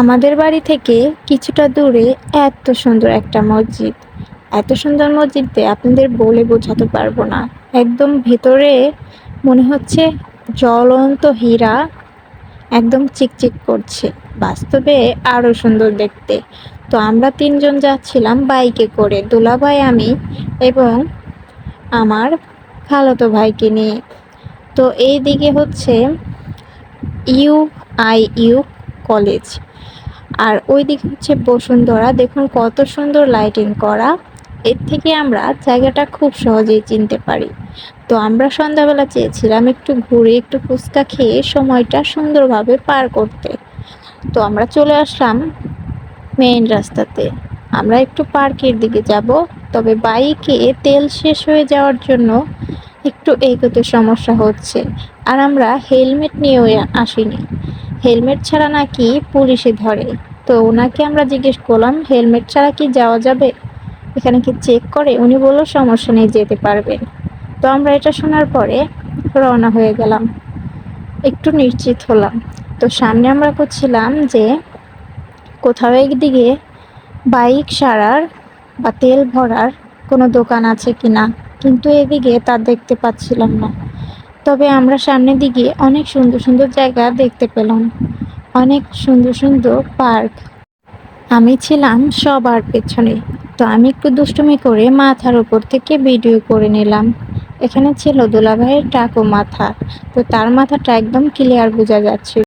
আমাদের বাড়ি থেকে কিছুটা দূরে এত সুন্দর একটা মসজিদ। এত সুন্দর মসজিদে আপনাদের বলে বোঝাতে পারব না। একদম ভেতরে মনে হচ্ছে জ্বলন্ত হীরা একদম চিকচিক করছে। বাস্তবে আরও সুন্দর দেখতে। তো আমরা তিনজন যাচ্ছিলাম বাইকে করে, দুলাভাই, আমি এবং আমার খালাতো ভাইকে নিয়ে। তো এই দিকে হচ্ছে ইউ আই ইউ কলেজ। আর ওই দিকে হচ্ছে বসুন্ধরা। দেখুন কত সুন্দর লাইটিং করা। এর থেকে আমরা জায়গাটা খুব সহজেই চিনতে পারি। তো আমরা সন্ধ্যাবেলা চেয়েছিলাম একটু ঘুরে, একটু ফুচকা খেয়ে সময়টা সুন্দরভাবে পার করতে। তো আমরা চলে আসলাম মেইন রাস্তাতে। আমরা একটু পার্কের দিকে যাব, তবে বাইকে তেল শেষ হয়ে যাওয়ার জন্য একটু এগোতে সমস্যা হচ্ছে। আর আমরা হেলমেট নিয়েও আসিনি। হেলমেট ছাড়া নাকি পুলিশে ধরে। তো ওনাকে আমরা জিজ্ঞেস করলাম, হেলমেট ছাড়া কি যাওয়া যাবে? এখানে কি চেক করে? উনি বলল, সমস্যা নেই, যেতে পারবেন তো আমরা এটা শোনার পরে রওনা হয়ে গেলাম। একটু নিশ্চিত হলাম। তো সামনে আমরা করছিলাম যে কোথাও একদিকে বাইক সারার বা তেল ভরার কোনো দোকান আছে কিনা। কিন্তু এদিকে তা দেখতে পাচ্ছিলাম না। তবে আমরা সামনের দিকে অনেক সুন্দর সুন্দর জায়গা দেখতে পেলাম। অনেক সুন্দর সুন্দর পার্ক। আমি ছিলাম সবার পেছনে। তো আমি একটু দুষ্টুমি করে মাথার উপর থেকে ভিডিও করে নিলাম। এখানে ছিল দুলাভাইয়ের টাকো মাথা। তো তার মাথাটা একদম ক্লিয়ার বোঝা যাচ্ছে।